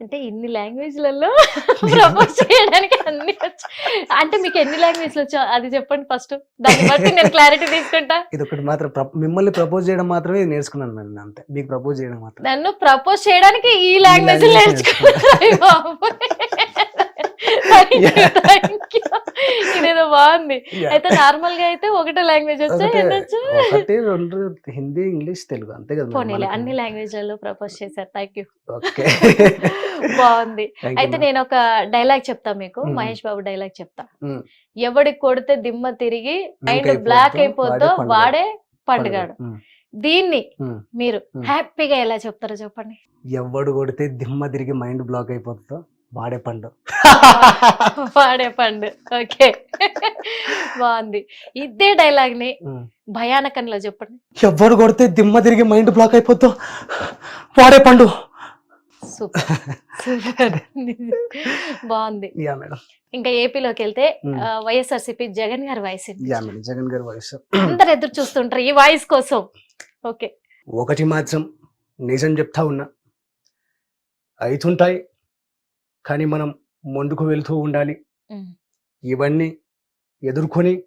అంటే ఇన్ని లాంగ్వేజ్లలో ప్రపోజ్ చేయడానికి అన్ని వచ్చు అంటే మీకు ఎన్ని లాంగ్వేజ్లు వచ్చో అది చెప్పండి ఫస్ట్. దాన్ని బట్టి నేను క్లారిటీ తీసుకుంటా. ఇది ఒకటి మాత్రం మిమ్మల్ని ప్రపోజ్ చేయడం మాత్రమే నేర్చుకున్నాను నేను అంతే. మీకు ప్రపోజ్ చేయడం మాత్రం. నన్ను ప్రపోజ్ చేయడానికి ఈ లాంగ్వేజ్ language ఇదేదో బాగుంది. అయితే నార్మల్గా అయితే ఒకటే లాంగ్వేజ్ ఒకటే- రెండు హిందీ ఇంగ్లీష్ తెలుగు అంతే కదా. అన్ని లాంగ్వేజ్లలో ప్రపోజ్ చేశారు థ్యాంక్ యూ బాగుంది అయితే. నేను ఒక డైలాగ్ చెప్తా మీకు మ్మ్. మహేష్ బాబు డైలాగ్ చెప్తా మ్మ్. ఎవడికి కొడితే దిమ్మ తిరిగి మైండ్ అయిపోద్దో, బ్లాక్ అయిపోద్దో వాడే పండుగాడు ఉమ్. దీన్ని. మీరు. హ్యాపీగా ఎలా చెప్తారో చెప్పండి ఎవడు కొడితే దిమ్మ తిరిగి మైండ్ బ్లాక్ అయిపోతుందో వాడే పండు. వాడే పండు. ఓకే. బాగుంది. ఇదే డైలాగ్ని. భయానకంలో చెప్పండి. ఎవడు కొడితే దిమ్మ తిరిగి మైండ్ బ్లాక్ అయిపోతుందో వాడే పండు. సూపర్. బాగుంది. ఇంకా ఏపీలోకి వెళ్తే. వైఎస్ఆర్సీపీ జగన్ గారి వాయిస్ జగన్ గారి వాయిస్. అందరు ఎదురు చూస్తుంటారు ఈ వాయిస్ కోసం. ఓకే. ఒకటి మాత్రం నిజం చెప్తా ఉన్నా. అవుతుంటాయి కానీ మనం ముందుకు వెళ్తూ ఉండాలి. ఇవన్నీ ఎదుర్కొని.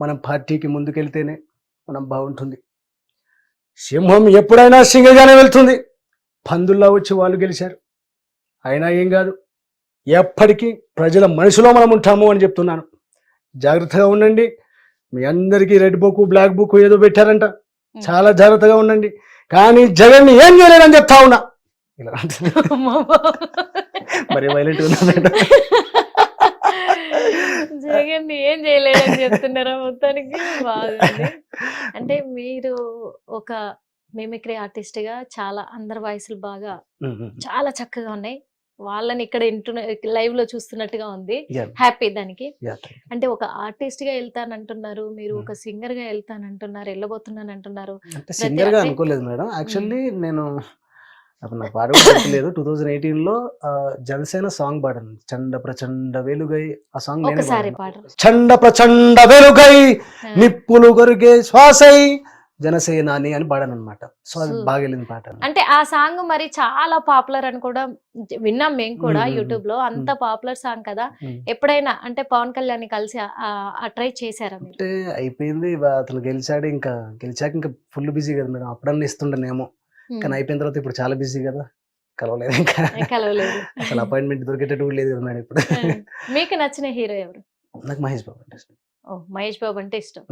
మనం పార్టీకి ముందుకెళ్తేనే మనం బాగుంటుంది. సింహం ఎప్పుడైనా సింగగానే వెళ్తుంది. పందుల్లా వచ్చి వాళ్ళు గెలిచారు. అయినా ఏం కాదు. ఎప్పటికీ ప్రజల మనసులో మనం ఉంటాము అని చెప్తున్నాను. జాగ్రత్తగా ఉండండి. మీ అందరికీ రెడ్ బుక్ బ్లాక్ బుక్ ఏదో పెట్టారంట. చాలా జాగ్రత్తగా ఉండండి. కానీ జగన్ ఏం చేయలేదని చెప్తా ఉన్నా. ఇలా. మరి వైలెంట్ జగన్ ఏం చేయలేదని చెప్తున్నారా మొత్తానికి బాగుంది. అంటే మీరు ఒక మిమిక్రీ ఆర్టిస్ట్గా చాలా అందరి వాయిస్లు బాగా. చాలా చక్కగా ఉన్నాయి. వాళ్ళని ఇక్కడ లైవ్లో చూస్తున్నట్టుగా ఉంది. హ్యాపీ దానికి. అంటే ఒక ఆర్టిస్ట్గా వెళ్తానంటున్నారు మీరు. ఒక సింగర్గా వెళ్తానంటున్నారు వెళ్ళబోతున్నాను అంటున్నారు అంటే సింగర్గా అనుకోలేదు మేడం. యాక్చువల్లీ నేను అప్పుడు నాకు పాట గుర్తులేదు. టూ థౌజండ్ ఎయిటీన్లో జనసేన సాంగ్ పాడాను. చండ ప్రచండ వెలుగై ఆ సాంగ్ చండ ప్రచండ వెలుగై నిప్పులు గొరిగే శ్వాసై జనసేనాని అని పాడాను అనమాట సో అది. బాగా వెళ్ళింది పాట అంటే ఆ సాంగ్ మరి చాలా పాపులర్ అని కూడా విన్నాం మేము కూడా. యూట్యూబ్లో అంత పాపులర్ సాంగ్ కదా. ఎప్పుడైనా అంటే పవన్ కళ్యాణ్ కలిసి ట్రై చేశారా అంటే అయిపోయింది. అతను గెలిచాడు ఇంకా. గెలిచాక ఇంకా ఫుల్ బిజీ కదా మేడం. అప్పుడన్నా ఇస్తుండనేమో. కానీ అయిపోయిన తర్వాత ఇప్పుడు చాలా బిజీ కదా కలవలేదు ఇంకా. కలవలేదు. అసలు అపాయింట్మెంట్ దొరికేటట్టు లేదు కదా మేడం ఇప్పుడు. మీకు నచ్చిన హీరో ఎవరు? నాకు మహేష్ బాబు అంటే ఇష్టం. ఓ మహేష్ బాబు అంటే ఇష్టం.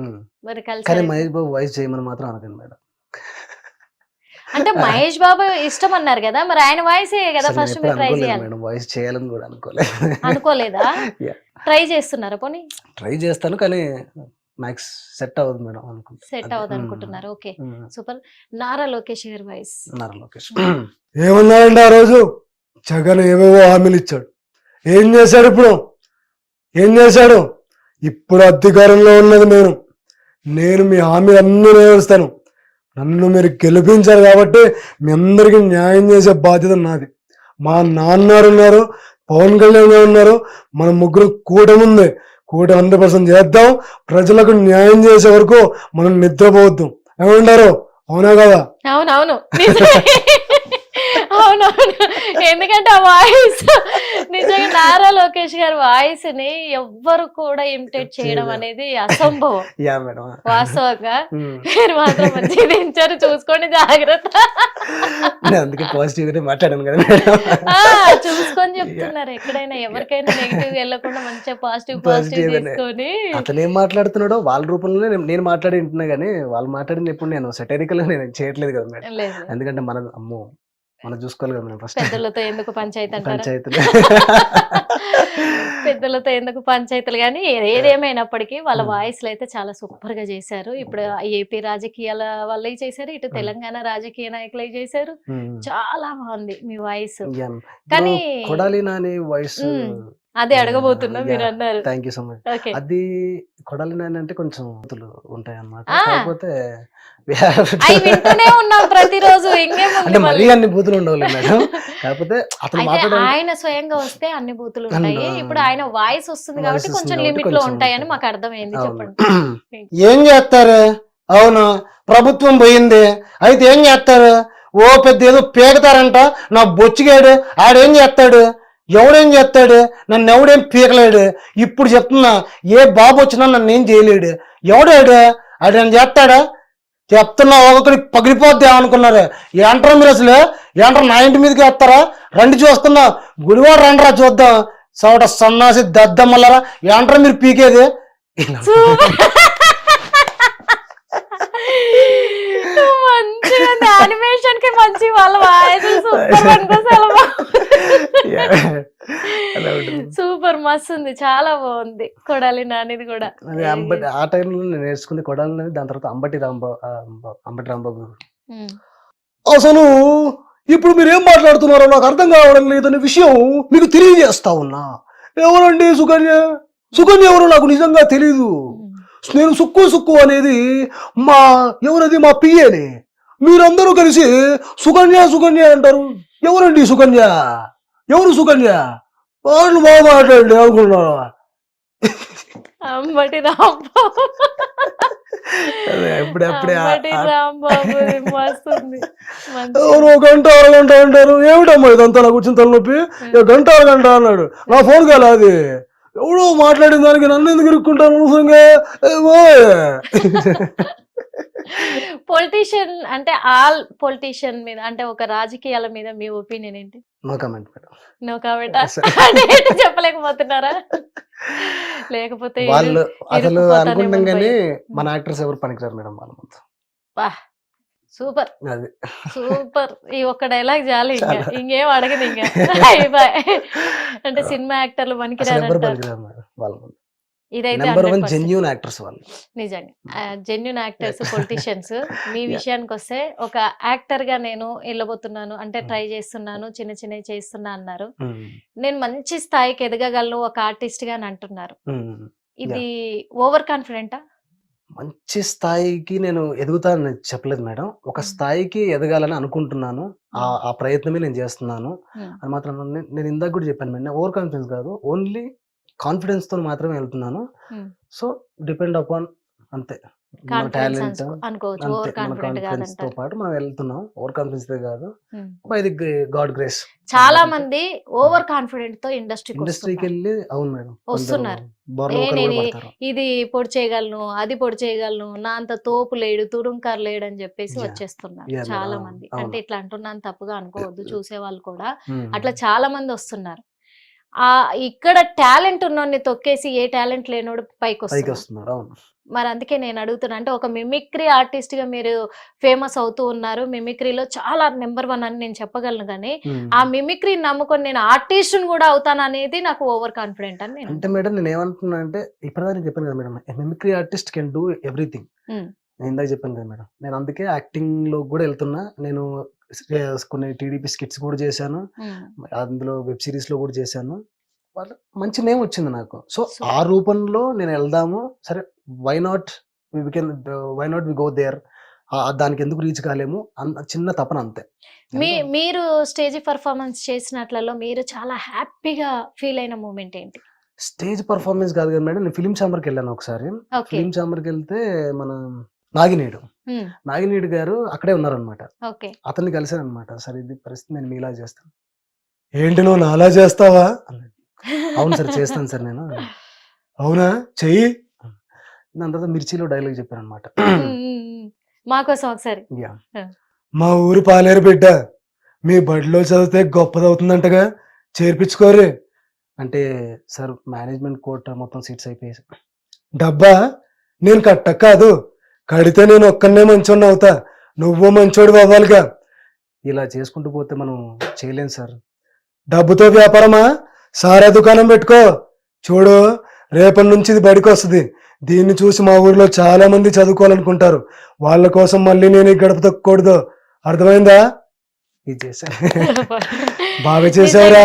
మరి కానీ కలిసి మహేష్ బాబు వాయిస్ చేయమని మాత్రం అనకండి మేడం. అంటే మహేష్ బాబు ఇష్టం అన్నారు కదా మరి ఆయన వాయిస్ కదా ఫస్ట్ మీరు ట్రై చేయాలి. మేడం వాయిస్ చేయాలని కూడా అనుకోలేదు. అనుకోలేదా. ట్రై చేస్తున్నారా పోనీ? ట్రై చేస్తాను కానీ మ్యాక్స్ సెట్ అవ్వదు మేడం అనుకుంటా. Set um. అనుకుంటున్నారు. ఓకే. సూపర్. నారా లోకేష్ గారి వాయిస్. నారా లోకేష్. ఏమన్నాడండి ఆ రోజు? జగన్ ఏవేవో హామీలు ఇచ్చాడు. ఏం చేశాడు ఇప్పుడు? ఏం చేశాడు? ఇప్పుడు అధికారంలో ఉన్నది నేను. నేను మీ హామీ అన్ని నెరవేరుస్తాను. నన్ను మీరు గెలిపించారు కాబట్టి మీ అందరికీ న్యాయం చేసే బాధ్యత నాది. మా నాన్నారు ఉన్నారు పవన్ కళ్యాణ్ గారు ఉన్నారు. మన ముగ్గురు కూటమి ఉంది కూట హండ్రెడ్ పర్సెంట్ చేద్దాం. ప్రజలకు న్యాయం చేసే వరకు మనం నిద్రపోవద్దు. ఏమంటారు? అవునా కదా? అవునవును. అవునవును. ఎందుకంటే ఆ వాయిస్ నిజంగా నారా లోకేష్ గారి వాయిస్ని ఎవ్వరు కూడా ఇమిటేట్ చేయడం. అనేది అసంభవం. వాస్తవంగా మీరు మాత్రం మంచిగా దించారు చూసుకోండి జాగ్రత్త. అందుకే పాజిటివ్ మాట్లాడాను కదా చూసుకొని చెప్తున్నారు. ఎక్కడైనా ఎవరికైనా నెగిటివ్ వెళ్ళకుండా మంచిగా పాజిటివ్ పాజిటివ్. తీసుకొని అతను ఏం మాట్లాడుతున్నాడో వాళ్ళ రూపంలోనే నేను- మాట్లాడి వింటున్నా కానీ వాళ్ళు మాట్లాడిన ఎప్పుడు నేను సెటరికల్ నేను చేయట్లేదు కదా మేడం. ఎందుకంటే మన అమ్మో మనం చూసుకోవాలి కదా మేడం ఫస్ట్. పెద్దలతో ఎందుకు పంచాయతీ అంటారా? పంచాయతీలు. పెద్దలతో ఎందుకు పంచాయతీలు? కానీ ఏదేమైనప్పటికీ వాళ్ళ Hmm. వాయిస్లు అయితే చాలా సూపర్గా చేశారు. ఇప్పుడు ఏపీ రాజకీయాల వల్లే చేశారు ఇటు Hmm. తెలంగాణ రాజకీయ నాయకులే చేశారు. ఉమ్. చాలా బాగుంది మీ వాయిస్. కానీ ఇప్పుడు కొడాలి నాని వాయిస్ అదే అడగబోతున్నా మీరు. అన్నారు thank you so much okay అది కొడాలి నాని అంటే కొంచెం ఉంటాయి అన్నమాట ఆ. కాకపోతే we have to- అవి వింటూనే ఉన్నాం ప్రతిరోజు. అంటే మళ్ళీ అన్ని బూతులు ఉండవులే మేడం. కాకపోతే అతను మాట్లాడే ఆయన స్వయంగా వస్తే అన్ని బూతులు ఉంటాయి. ఇప్పుడు ఆయన వాయిస్ వస్తుంది కాబట్టి కొంచెం లిమిట్లో ఉంటాయని ఉంటాయి. మాకు అర్థమైంది. చెప్పండి. ఏం చేస్తారు? అవును. ప్రభుత్వం పోయింది. అయితే ఏం చేస్తారు? ఓ పెద్ద ఏదో పీకతారంట నా బొచ్చిగాడు ఆడేం చేస్తాడు? ఎవడేం చేస్తాడు? నన్ను ఎవడేం పీకలేడు. ఇప్పుడు చెప్తున్నా ఏ బాబు వచ్చినా నన్ను ఏం చేయలేడు. ఎవడాడు? ఆడేం చేస్తాడా? చెప్తున్నా ఒకరికి పగిలిపోద్ది అనుకున్నారు ఏంటారా మీరు అసలు? ఏంటారా నా ఇంటి మీదకి వేస్తారా? రండి చూస్తున్నా. గుడివాడు రండిరా చూద్దాం. సవట సన్నాసి దద్దమ్మలరా. ఏంటారా మీరు పీకేది? మంచిగా యానిమేషన్కి మంచి వాళ్ళ సూపర్ మస్తు ఉంది. చాలా బాగుంది. కొడాలి నానిది కూడా. అంబటి ఆ టైంలో నేను నేర్చుకుంది కొడాలని దాని తర్వాత అంబటి రాంబాబు అంబటి రాంబాబు. గారు. ఉమ్. అసలు ఇప్పుడు మీరు ఏం మాట్లాడుతున్నారో నాకు అర్థం కావడం లేదనే విషయం మీకు తెలియజేస్తా ఉన్నా. ఎవరండి సుకన్య? సుకన్య ఎవరో నాకు నిజంగా తెలీదు. నేను సుక్కు సుక్కు అనేది మా ఎవరది? మా పిఏని. మీరందరూ కలిసి సుకన్య సుకన్య అంటారు. ఎవరండి సుకన్య? ఎవరు సుకన్య? వాళ్ళు బాగా మాట్లాడండి అంబటి రాంబాబు. మంచి ఎవరు గంట అరగంట అంటారు? ఏమిటమ్మా ఇదంతా? నాకు వచ్చిన తలనొప్పి. గంట అరగంట అన్నాడు. నా ఫోన్ కాలే అది? ఎవడో మాట్లాడిన దానికి నన్ను ఎందుకు ఇరుక్కుంటాను అనవసరంగా. పొలిటీషియన్ అంటే ఆల్ పొలిటీషియన్ మీద అంటే ఒక రాజకీయాల మీద మీ ఒపీనియన్ ఏంటి? No comment madam. నో అంటే చెప్పలేకపోతున్నారా? లేకపోతే వాళ్ళు అసలు అనుకుంటాం కానీ. మన యాక్టర్స్ ఎవరు పనికిరారు మేడం వాళ్ళ వా సూపర్. సూపర్. ఈ ఒక్క డైలాగ్ చాలు ఇంకా. ఇంకేం అడగదు ఇంకా. అంటే సినిమా యాక్టర్లు పనికిరారు మేడం వాళ్ళ ముందు ఇదైతే నెంబర్ వన్ 100% జెన్యున్ యాక్టర్స్ వాళ్ళు. నిజంగా. జెన్యున్ యాక్టర్స్ పొలిటీషియన్స్ మీ విషయానికి వస్తే ఒక యాక్టర్గా నేను వెళ్ళబోతున్నాను. అంటే ట్రై చేస్తున్నాను. చిన్న చిన్నవి చేస్తున్నా అన్నారు. ఉమ్, నేను మంచి స్థాయికి ఎదగగలను ఒక ఆర్టిస్ట్గా అని అంటున్నారు. ఉమ్. ఇది ఓవర్ కాన్ఫిడెంటా మంచి స్థాయికి నేను ఎదుగుతానని చెప్పలేదు మేడం ఒక. స్థాయికి ఎదగాలని అనుకుంటున్నాను ఆ. ఆ ప్రయత్నమే నేను చేస్తున్నాను. అని మాత్రం నేను- నేను ఇందాక కూడా చెప్పాను మేడం ఓవర్ కాన్ఫిడెన్స్ కాదు ఓన్లీ కాన్ఫిడెన్స్తో మాత్రమే వెళ్తున్నాను. సో డిపెండ్ అపాన్ అంతే టాలెంట్ అనుకోవచ్చు ఓవర్ కాన్ఫిడెంట్ కాన్ఫిడెన్స్తో కాదంటారు పాటు మనం వెళ్తున్నాం ఓవర్ కాన్ఫిడెన్స్ కాదు. బై ది గాడ్ గ్రేస్ చాలా మంది ఓవర్ కాన్ఫిడెంట్తో ఇండస్ట్రీకి ఇండస్ట్రీకి వెళ్ళి అవును మేడం వస్తున్నారు. ఇది పొడి చేయగలను అది పొడి చేయగలను నా అంత తోపు లేడు తురుంకారు లేడు అని చెప్పేసి. వచ్చేస్తున్నారు చాలా. మంది. అంటే ఇట్లా అంటున్నాను తప్పుగా అనుకోవద్దు చూసే వాళ్ళు కూడా. అట్లా చాలా మంది వస్తున్నారు ఆ ఇక్కడ టాలెంట్ ఉన్నోడిని తొక్కేసి ఏ టాలెంట్ లేనోడు పైకి వస్తున్నాడు మరి అందుకే నేను అడుగుతున్నా అంటే ఒక మిమిక్రీ ఆర్టిస్ట్గా మీరు ఫేమస్ అవుతూ ఉన్నారు మిమిక్రీలో చాలా నెంబర్ వన్ అని నేను చెప్పగలను కానీ. ఆ మిమిక్రీ నమ్ముకొని నేను ఆర్టిస్ట్ కూడా అవుతాను అనేది నాకు ఓవర్ కాన్ఫిడెంట్ అని నేను అంటే మేడం నేను ఏమంటున్నా అంటే ఇప్పటిదాకా చెప్పాను కదా madam mimicry artist can do everything. నేను ఇందాక చెప్పాను కదా మేడం. నేను అందుకే యాక్టింగ్లో కూడా వెళ్తున్నా. నేను కొన్ని టీడీపీ స్కిట్స్ కూడా చేశాను. అందులో వెబ్ సిరీస్లో కూడా చేశాను. వాళ్ళ మంచి నేమ్ వచ్చింది నాకు. సో. ఆ రూపంలో నేను వెళ్దాము. సరే why not we can why not we go there దానికి ఎందుకు రీచ్ కాలేము? చిన్న తపన అంతే. మీ మీరు స్టేజ్ పర్ఫార్మెన్స్ చేసినట్లలో మీరు చాలా హ్యాపీగా ఫీల్ అయిన మూమెంట్ ఏంటి? స్టేజ్ పర్ఫార్మెన్స్ కాదు కదా మేడం. నేను ఫిలిం ఛాంబర్కి వెళ్ళాను ఒకసారి. ఫిలిం ఛాంబర్కి వెళ్తే మన నాగినేడు. నాగినేడు గారు అక్కడే ఉన్నారనమాట అతన్ని కలిసాను అనమాట సరే ఇది పరిస్థితి నేను మీలా చేస్తాను. ఏంటి నువ్వు నాలా చేస్తావా? అన్నాడు. అవును సార్ చేస్తాను సార్ నేను. అవునా? చెయ్యి. దాని తర్వాత మిర్చిలో డైలాగ్ చెప్పాను అనమాట మాకోసం ఒకసారి. మా ఊరు పాలేరు బిడ్డ మీ బడిలో చదివితే గొప్పదవుతుందంటగా చేర్పించుకోరే. అంటే సార్ మేనేజ్మెంట్ కోర్ట్ మొత్తం సీట్స్ అయిపోయాయి డబ్బా? నేను కట్ట కాదు కడితే నేను ఒక్కనే మంచోడిని అవుతా. నువ్వు మంచోడు అవ్వాలిగా. ఇలా చేసుకుంటూ పోతే మనం చేయలేం సార్. డబ్బుతో వ్యాపారమా? సారా దుకాణం పెట్టుకో. చూడు రేపటి నుంచి ఇది బడికి వస్తుంది. దీన్ని చూసి మా ఊర్లో చాలా మంది చదువుకోవాలనుకుంటారు. వాళ్ళ కోసం మళ్ళీ నేను గడప తొక్కకూడదు. అర్థమైందా? ఇది చేశాను బాగా చేసావురా?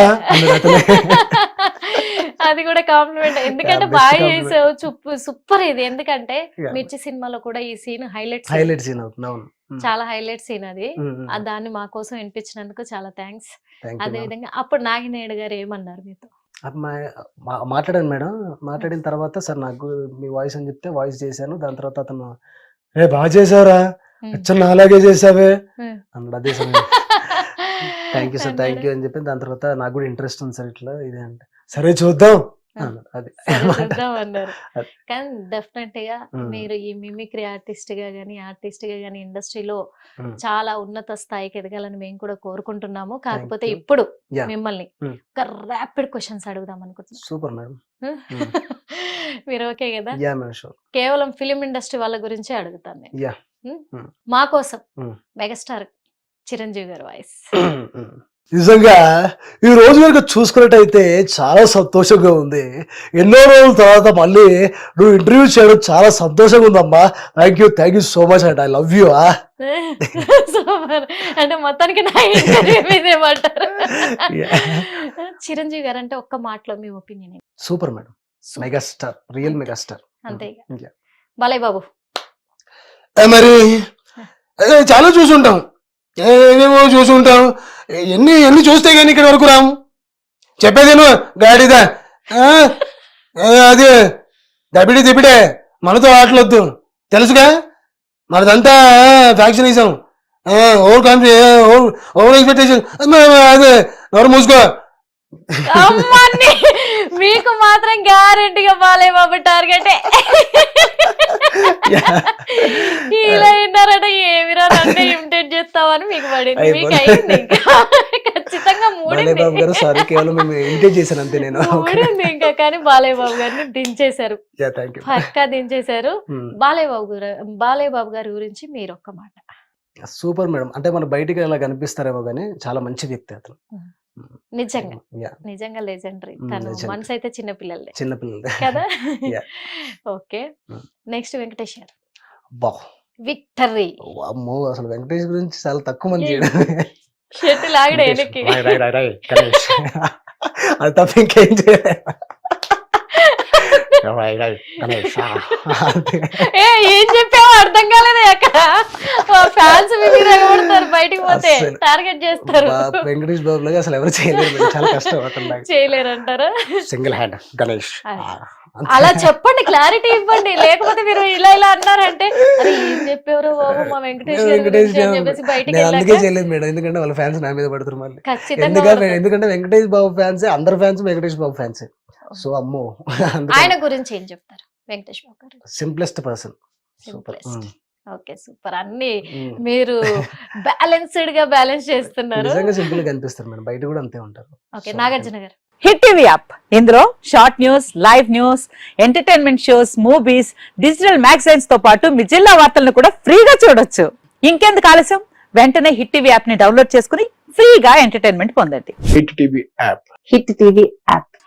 అతనే. అది కూడా కాంప్లిమెంట్. ఎందుకంటే బాగా. చేసావు సూపర్ ఇది. ఎందుకంటే. మిర్చి సినిమాలో కూడా ఈ సీన్ హైలైట్ హైలైట్ సీన్ అవుతుంది. అవును. చాలా హైలైట్ సీన్ అది. దాన్ని మా కోసం వినిపించినందుకు చాలా థ్యాంక్స్. అదే. విధంగా అప్పుడు నాగినేయుడు గారు ఏమన్నారు మీతో? మాట్లాడాను మేడం. మాట్లాడిన తర్వాత సార్ నాకు మీ వాయిస్ అని చెప్తే వాయిస్ చేశాను. దాని తర్వాత అతను రే బాగా చేసావురా? ఉమ్. అచ్చా నా అలాగే చేసావే. అన్నాడు. అదే thank you sir thank you అని చెప్పి దాని తర్వాత నాకు కూడా ఇంట్రెస్ట్ ఉంది సార్ ఇట్లా. ఇదే అంటే సరే చూద్దాం అది అన్నారు. కానీ డెఫినెట్గా. మీరు ఈ మిమిక్రీ ఆర్టిస్ట్గా గానీ ఆర్టిస్ట్గా గానీ ఇండస్ట్రీలో. చాలా ఉన్నత స్థాయికి ఎదగాలని మేము కూడా కోరుకుంటున్నాము కాకపోతే. ఇప్పుడు. మిమ్మల్ని ఉమ్. ఒక ర్యాపిడ్ క్వశ్చన్స్ అడుగుదాం అనుకుంటున్నాం సూపర్ మేడం మీరు ఓకే కదా కేవలం ఫిలిం ఇండస్ట్రీ వాళ్ళ గురించే అడుగుతాను నేను. మా కోసం. మెగాస్టార్ చిరంజీవి గారి వాయిస్ నిజంగా ఈ రోజు కనుక చూసుకున్నట్టయితే చాలా సంతోషంగా ఉంది. ఎన్నో రోజుల తర్వాత మళ్ళీ నువ్వు ఇంటర్వ్యూ చేయడం చాలా సంతోషంగా ఉందమ్మా. Thank you thank you so much and I love you super. అంటే మొత్తానికి నా ఇంటర్వ్యూ చిరంజీవి గారు అంటే ఒక్క మాటలో మీ opinion super madam. Megastar real megastar అంతే. బాలయ్య బాబు. మరి? చాలా చూసుంటాం. ఏమేమో చూసుంటాం ఎన్ని ఎన్ని చూస్తే కానీ ఇక్కడ వరకు రాము చెప్పేదేను గాడిద. ఏ, అది దబిడి దిబిడే. మనతో ఆటలొద్దు. తెలుసుగా? మనదంతా factionism. Over కాన్ఫి over over expectation. అదే నోరు మూసుకో. అమ్మని మీకు మాత్రం గ్యారెంటీగా బాలయ్య బాబు టార్గెట్ ఇలా విన్నారట ఏమిరా నన్ను ఇమిటేట్ చేస్తావని మీకు పడింది. మీకు అయింది ఖచ్చితంగా బాలయ్య బాబు గారు మూడింది సారీ కేవలం మేము చేశాను అంతే నేను. మూడింది ఇంకా కానీ బాలయ్య బాబు గారిని దించేశారు. పక్కా దించేశారు. బాలయ్య బాబు గారు బాలయ్య బాబు గారి గురించి మీరు ఒక్క మాట. సూపర్ మేడం అంటే మన బయటికి అలా కనిపిస్తారేమో కానీ చాలా మంచి వ్యక్తి అతను. నిజంగా. నిజంగా లెజెండరీ. తను. మనసు అయితే చిన్న పిల్లలదే చిన్నపిల్లలు కదా. ఓకే. నెక్స్ట్ వెంకటేష్ గారు. బా విక్టరీ. అమ్మో అసలు వెంకటేష్ గురించి చాలా తక్కువ మంది షర్ట్ లాగడే. అది తప్ప ఇంకేం చేయలేదు రాయ్, రాయ్, గణేష్. ఆ, అంతే. ఏ ఏం చెప్పావో అర్థం కాలేదు అక్కడ ఫ్యాన్స్ ఎగబడతారు బయటికి పోతే. టార్గెట్ చేస్తారు. వెంకటేష్ బాబు లాగా అసలు ఎవరు చేయలేరు. చాలా కష్టం అతను చేయలేరంటారా? Single hand Ganesh. అలా చెప్పండి క్లారిటీ ఇవ్వండి. లేకపోతే మీరు ఇలా ఇలా అన్నారంటే అరే ఏం చెప్పారు బాబు మా వెంకటేష్ వెంకటేష్ నేను అందుకే చేయలేదు మేడం ఎందుకంటే వాళ్ళ ఫ్యాన్స్ నా మీద పడుతున్నారు మళ్ళీ. ఎందుకంటే. ఎందుకంటే వెంకటేష్ బాబు ఫ్యాన్స్ అందరు fans Venkatesh Babu fans so అమ్మో ఆయన గురించి ఏం చెప్తారు? Venkatesh Babu garu. Simplest person. Super. Okay super. అన్ని మీరు బ్యాలెన్స్డ్గా బ్యాలెన్స్ చేస్తున్నారు. నిజంగా సింపుల్గా కనిపిస్తారు మేడం. బయట కూడా అంతే ఉంటారు. Okay Nagarjuna garu. Hit TV app. ఇందులో short news live news entertainment shows movies digital మ్యాగజైన్స్తో పాటు మీ జిల్లా వార్తలను కూడా ఫ్రీగా చూడొచ్చు. ఇంకెందుకు ఆలస్యం? వెంటనే హిట్ టీవీ యాప్ని డౌన్లోడ్ చేసుకుని ఫ్రీగా ఎంటర్టైన్మెంట్ పొందండి. Hit TV app. Hit TV app.